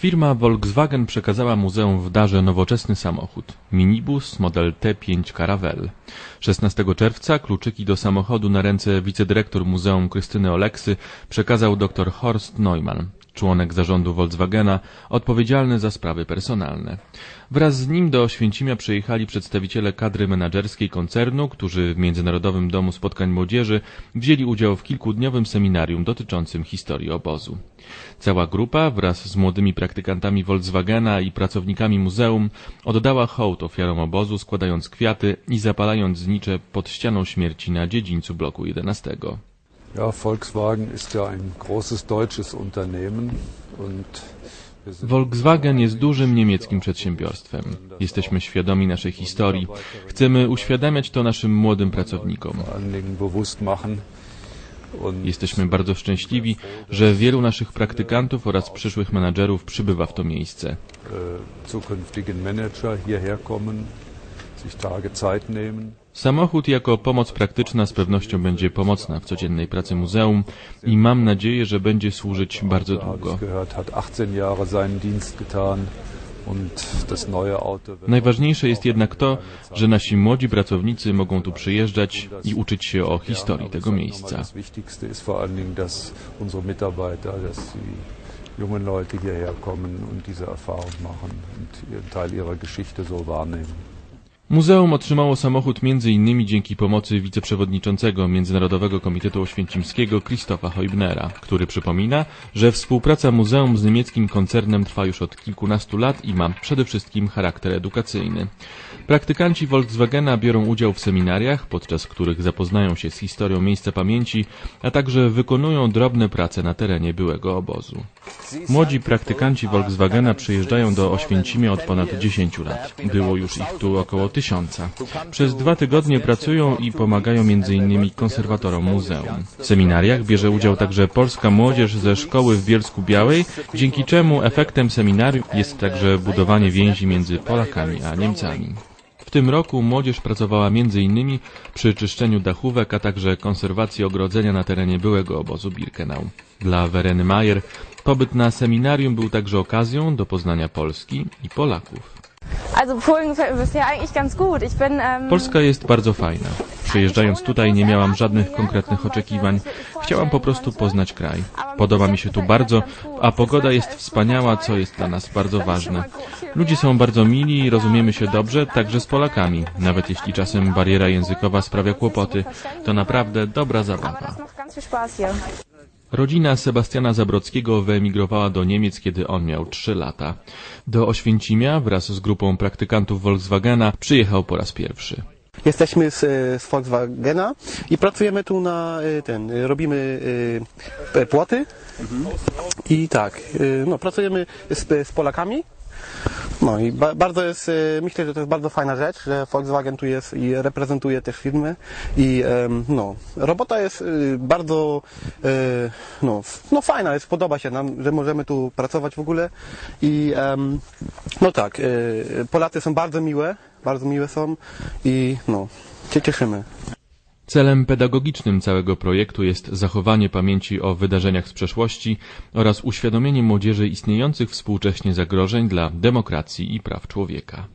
Firma Volkswagen przekazała muzeum w darze nowoczesny samochód. Minibus model T5 Caravelle. 16 czerwca kluczyki do samochodu na ręce wicedyrektor muzeum Krystyny Oleksy przekazał dr Horst Neumann członek zarządu Volkswagena, odpowiedzialny za sprawy personalne. Wraz z nim do Oświęcimia przyjechali przedstawiciele kadry menedżerskiej koncernu, którzy w Międzynarodowym Domu Spotkań Młodzieży wzięli udział w kilkudniowym seminarium dotyczącym historii obozu. Cała grupa wraz z młodymi praktykantami Volkswagena i pracownikami muzeum oddała hołd ofiarom obozu, składając kwiaty i zapalając znicze pod ścianą śmierci na dziedzińcu bloku 11. Ja, Volkswagen ist ja ein großes deutsches Unternehmen und Volkswagen jest dużym niemieckim przedsiębiorstwem. Jesteśmy świadomi naszej historii. Chcemy uświadamiać to naszym młodym pracownikom. Jesteśmy bardzo szczęśliwi, że wielu naszych praktykantów oraz przyszłych menadżerów przybywa w to miejsce. Samochód jako pomoc praktyczna z pewnością będzie pomocna w codziennej pracy muzeum i mam nadzieję, że będzie służyć bardzo długo. Najważniejsze jest jednak to, że nasi młodzi pracownicy mogą tu przyjeżdżać i uczyć się o historii tego miejsca. junge Leute hierher kommen und diese Erfahrung machen und ihren Teil ihrer Geschichte so wahrnehmen. Muzeum otrzymało samochód m.in. dzięki pomocy wiceprzewodniczącego Międzynarodowego Komitetu Oświęcimskiego Christofa Heubnera, który przypomina, że współpraca muzeum z niemieckim koncernem trwa już od kilkunastu lat i ma przede wszystkim charakter edukacyjny. Praktykanci Volkswagena biorą udział w seminariach, podczas których zapoznają się z historią miejsca pamięci, a także wykonują drobne prace na terenie byłego obozu. Młodzi praktykanci Volkswagena przyjeżdżają do Oświęcimia od ponad 10 lat. Było już ich tu około tysiąca. Przez dwa tygodnie pracują i pomagają m.in. konserwatorom muzeum. W seminariach bierze udział także polska młodzież ze szkoły w Bielsku Białej, dzięki czemu efektem seminarium jest także budowanie więzi między Polakami a Niemcami. W tym roku młodzież pracowała m.in. przy czyszczeniu dachówek, a także konserwacji ogrodzenia na terenie byłego obozu Birkenau. Dla Wereny Mayer pobyt na seminarium był także okazją do poznania Polski i Polaków. Polska jest bardzo fajna. Przyjeżdżając tutaj nie miałam żadnych konkretnych oczekiwań. Chciałam po prostu poznać kraj. Podoba mi się tu bardzo, a pogoda jest wspaniała, co jest dla nas bardzo ważne. Ludzie są bardzo mili i rozumiemy się dobrze, także z Polakami. Nawet jeśli czasem bariera językowa sprawia kłopoty, to naprawdę dobra zabawa. Rodzina Sebastiana Zabrockiego wyemigrowała do Niemiec, kiedy on miał 3 lata. Do Oświęcimia wraz z grupą praktykantów Volkswagena przyjechał po raz pierwszy. Jesteśmy z, z Volkswagena i pracujemy tu na y, ten, robimy y, płoty i tak, y, no, pracujemy z, z Polakami no i ba bardzo jest, y, myślę, że to jest bardzo fajna rzecz, że Volkswagen tu jest i reprezentuje też firmy. I no, robota jest y, bardzo y, no, no fajna, jest, podoba się nam, że możemy tu pracować w ogóle. I no tak, Polacy są bardzo miłe, bardzo miłe są. I no, się cieszymy. Celem pedagogicznym całego projektu jest zachowanie pamięci o wydarzeniach z przeszłości oraz uświadomienie młodzieży istniejących współcześnie zagrożeń dla demokracji i praw człowieka.